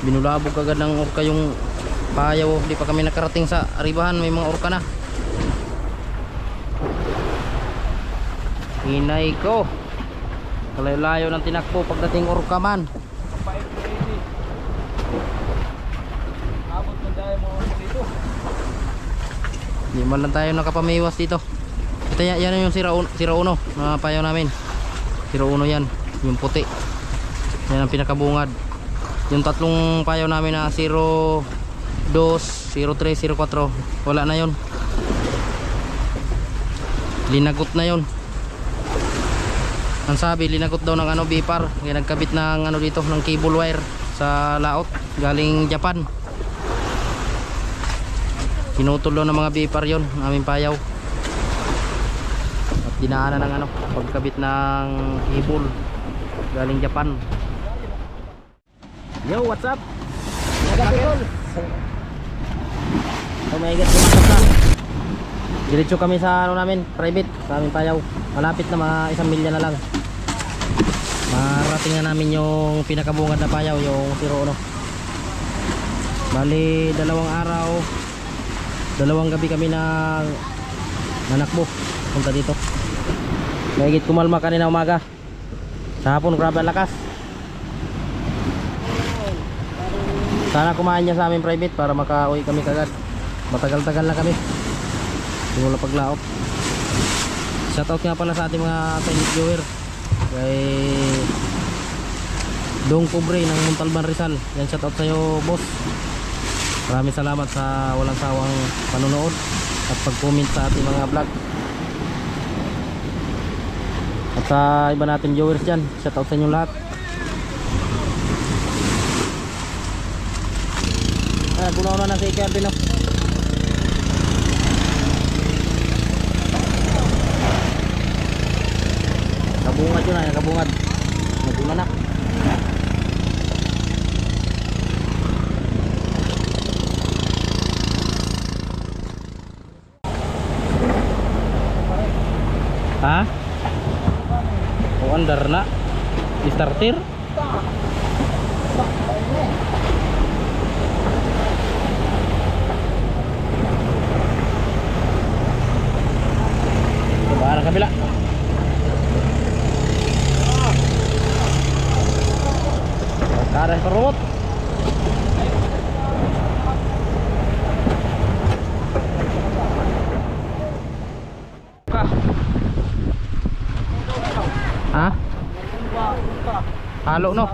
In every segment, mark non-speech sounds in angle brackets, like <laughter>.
binulabog agad ng orka yung payaw di pa kami nakarating sa aribahan may mga orka na hinay ko kalayo-layo ng tinakbo pagdating orka man. Hindi man lang tayo nakapamiwas dito. Ito yan, yan yung sira, sira uno na payaw namin. Sira uno yan, yung puti. Yan ang pinakabungad. Yung tatlong payaw namin na 02, 03, 04, wala na yon. Linagot na yon. Ang sabi, linagot daw ng ano, bipar. Kaya nagkabit ng ano dito, ng cable wire sa laot galing Japan. Tinutulo ng mga bipar yon aming payaw. At dinaanan ng ano, pagkabit ng cable galing Japan. Yo, what's up? Oh my god, pumasok na. Diretso kami sa ano namin, private, sa aming payaw. Malapit na mga isang milya na lang. Marating na namin yung pinakabungad na payaw, yung 01. Bali, dalawang araw, dalawang gabi kami na nanakbo punta dito mahigit kumalma kanina umaga sa hapon grabe lakas sana kumain niya sa amin private para makauwi kami kagad. Matagal-tagal na kami. Simula paglaot shoutout nga pala sa ating mga silent viewer. Kay Dong Pobre ng Montalban Rizal. Yan shoutout sa'yo boss. Maraming salamat sa walang sawang panonood at pag-comment sa ating mga vlog. At sa iba natin viewers dyan, shout out sa inyo lahat. Ah, kunaw na na si Kervin oh. Kabungad yun ah, kabungad. Nagunanak. Ha? O andar na. Starter? Arah kabila. Arah perut. Kah. Ha? Halo no?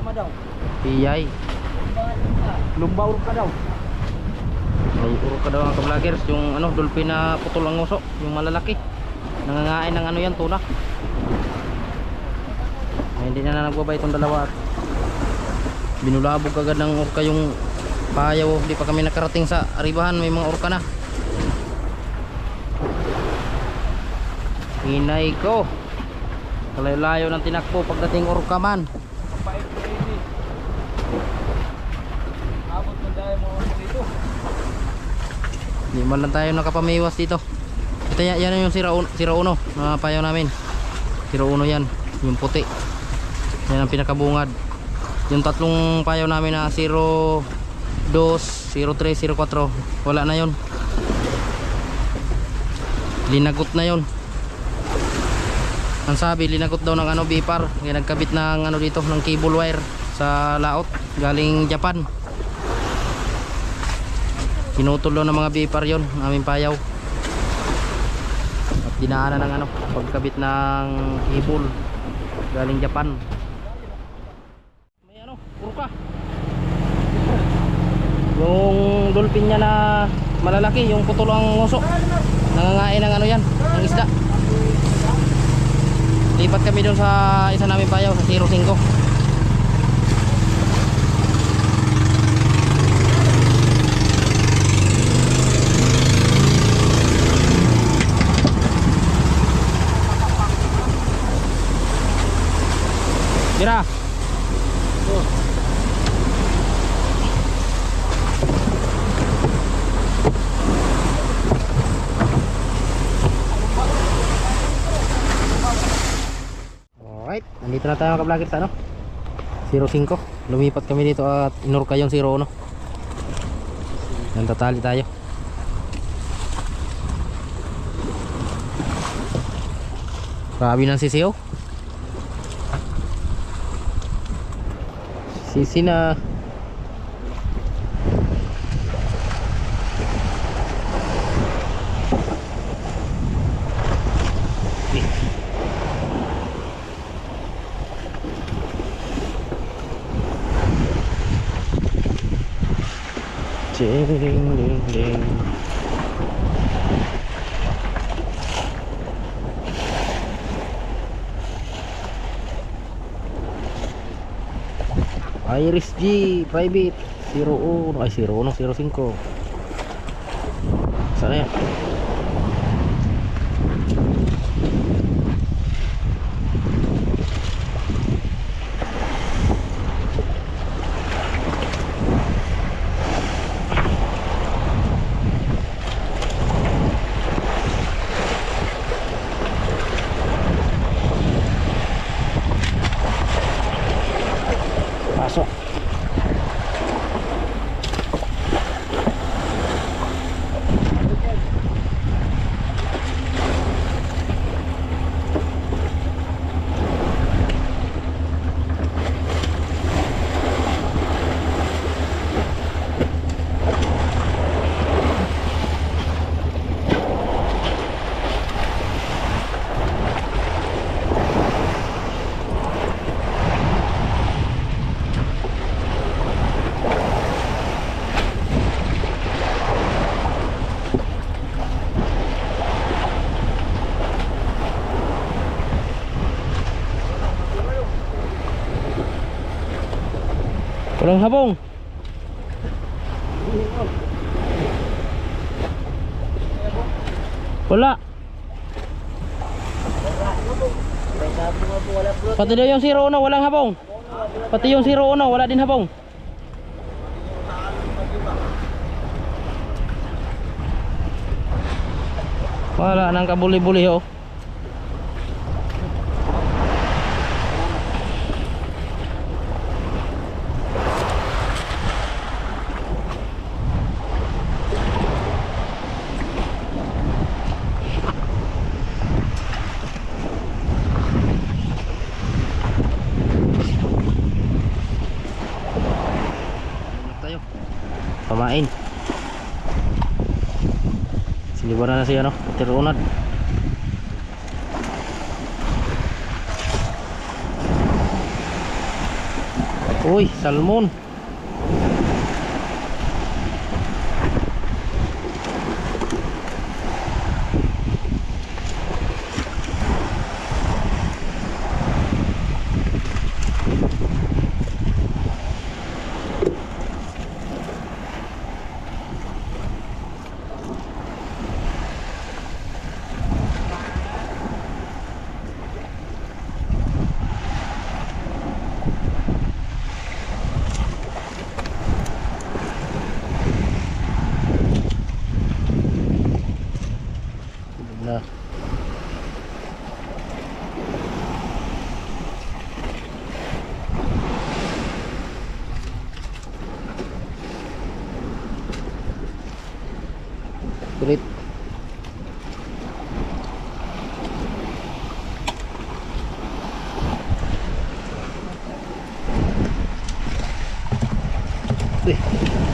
Iyay. Lumba urok ka daw. May urok ka daw ang kablagers. Yung ano, dolphin na putol ang nguso. Yung malalaki. Nangangain ng ano yan, tuna. Ay, hindi na na nagbabay itong dalawa. Binulabog agad ng orka yung payaw. Hindi pa kami nakarating sa aribahan. May mga orka na. Hinay ko. Kalayo-layo ng tinakbo pagdating orka man. Abot man dahil mo dito. Hindi man lang tayo nakapamiwas dito. Ito yan, yan yung sira, un- sira uno na payaw namin. Sira uno yan, yung puti. Yan ang pinakabungad. Yung tatlong payaw namin na 02, 03, 04, wala na yon. Linagot na yon. Ang sabi, linagot daw ng ano, bipar. Kaya nagkabit ng ano dito, ng cable wire sa laot galing Japan. Tinutulo ng mga bipar yon aming payaw. Dinaanan ng ano, pagkabit ng cable galing Japan. May ano, urka. Yung dolphin niya na malalaki, yung putol ang nguso. Nangangain ng ano yan, ng isda. Lipat kami doon sa isa namin payaw sa 05. Mira. Alright, nandito na tayo mga vlogger sa ano? 05 lumipat kami dito at inurka yung 01 yan tatali tayo grabe ng sisiyo xin xin uh, ding ding ding Iris G private. 01 ay 01 05 sana yan Walang habong. Wala. Pati daw yung 01 walang habong. Pati yung 01 wala din habong. Wala nang kabuli-buli oh. tayo pamain. Silibaran na siya no tirunad uy salmon na Kulit. Uy.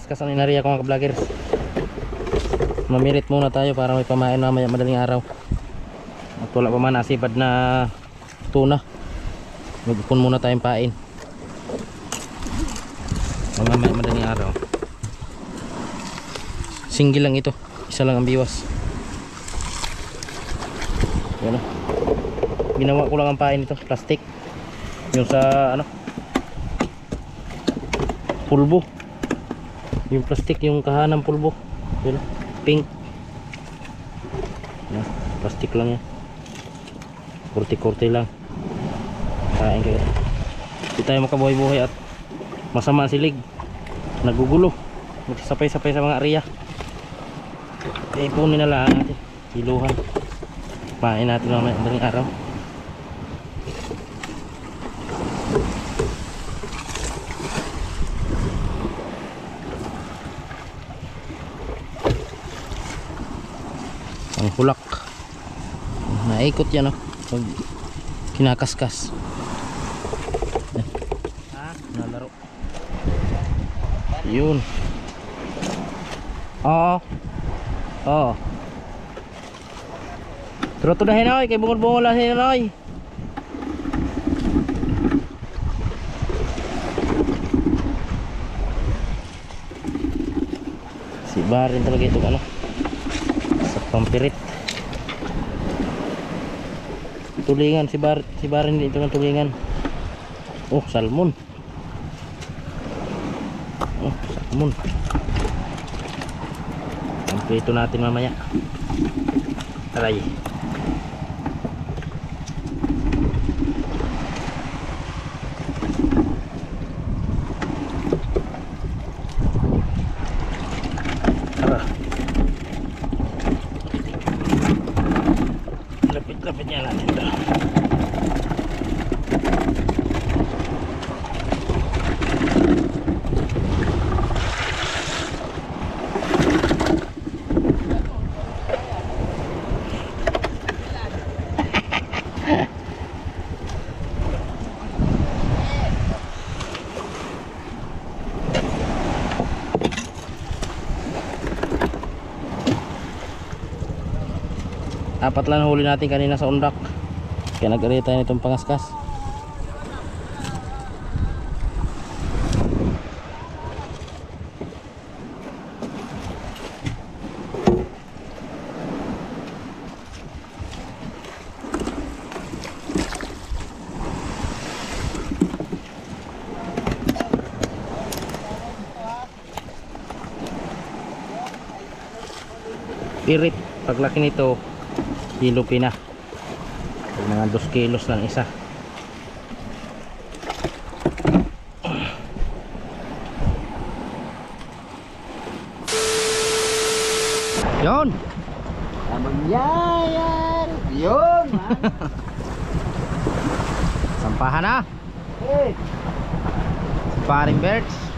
Pangaskas ang inariya ko mga vloggers. Mamirit muna tayo para may pamain mamaya madaling araw. At wala pa man nasibad na tuna. Magpun muna tayong pain. Mamaya madaling araw. Single lang ito. Isa lang ang biwas. Yan o. Ginawa ko lang ang pain ito. Plastic. Yung sa ano. Pulbo. Yung plastic yung kahanang pulbo. Yun. Pink. Yan. Plastic lang yan. Kurti-kurti lang. Kain kayo. Hindi tayo makabuhay-buhay at masama silig. Nagugulo. Magsasapay-sapay sa mga area. Eh, ipunin na lang natin. Iluhan. Pain natin mamaya madaling araw. Ang hulak. Naikot yan oh. Pag kinakaskas. Yan. Nalaro. Yun. Oo. Oo. Pero to dahin oy, kay bungol-bungol lang sila oy. Si Barin talaga ito ano. Pampirit. Tulingan si Bar si Barin dito ng tulingan. Oh, salmon. Oh, salmon. Prito natin mamaya. Aray. Tara. Lapit-lapit niya natin ito. Apat lang huli natin kanina sa undak. Kaya nag-array tayo nitong pangaskas. Pirit, paglaki nito, kilupi na mga 2 kilos lang isa. Yon Yayan! Yun, <laughs> sampahan na hey! paring birds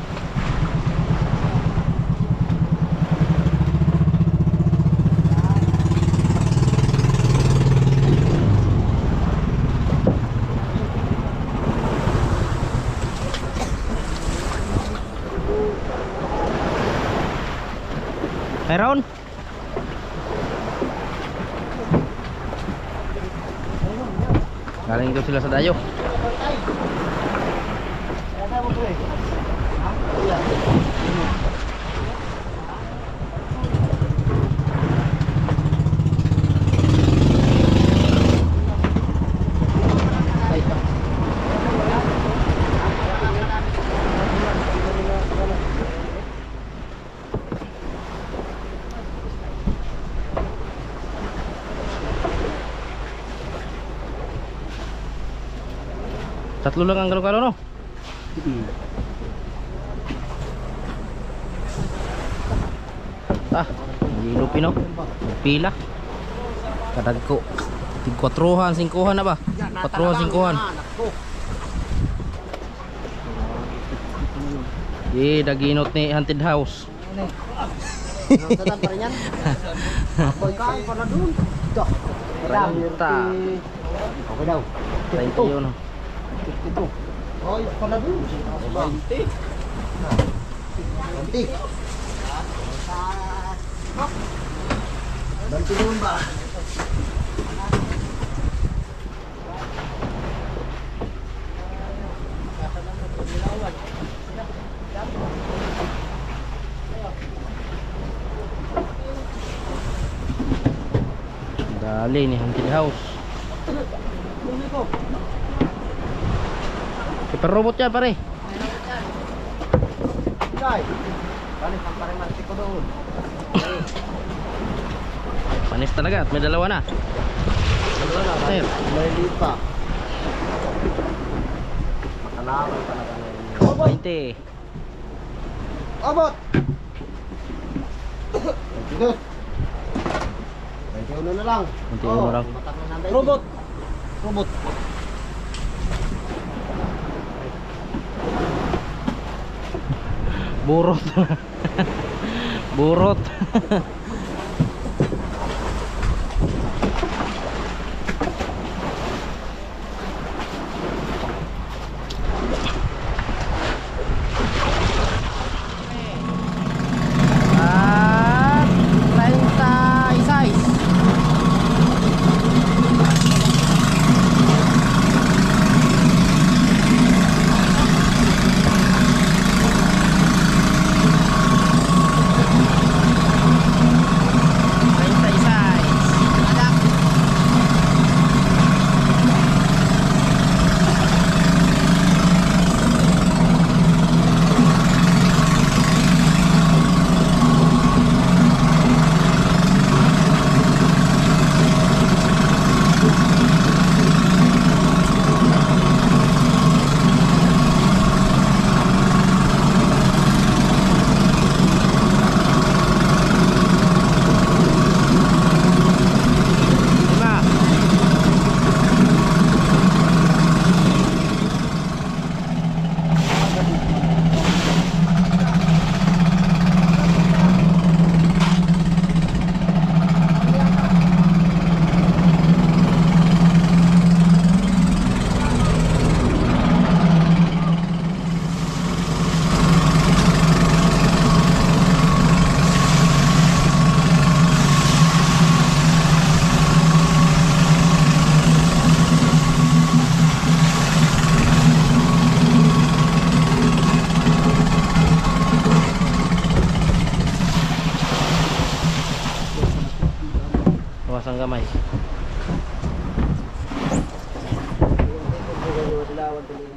Meron? Galing daw sila sa dayo. Tatlo lang ang galo-galo no? Ah, hilo pino. Pila. Kadagko. Tig 4han, 5han na ba? 4han, 5han. Ye, daginot ni Haunted House. <laughs> Nagdadan pa rin yan. Apoy ka, para dun. Ito. Renta. Okay daw. 31. Ito. Ay, pala dun. 20. Ganti. Ganti naman ba? Dali ni haunted house. Super robot yan pare. Paano pang parimantik ko doon? Panis talaga at may dalawa na. Sir. May liit pa. Makalaman talaga ngayon. 20. Abot! 22. 21 na lang. 21 na lang. matak na ng 20. Robot. Robot. burut. <laughs> Burut. Awas ang kamay. Dilawan tuloy.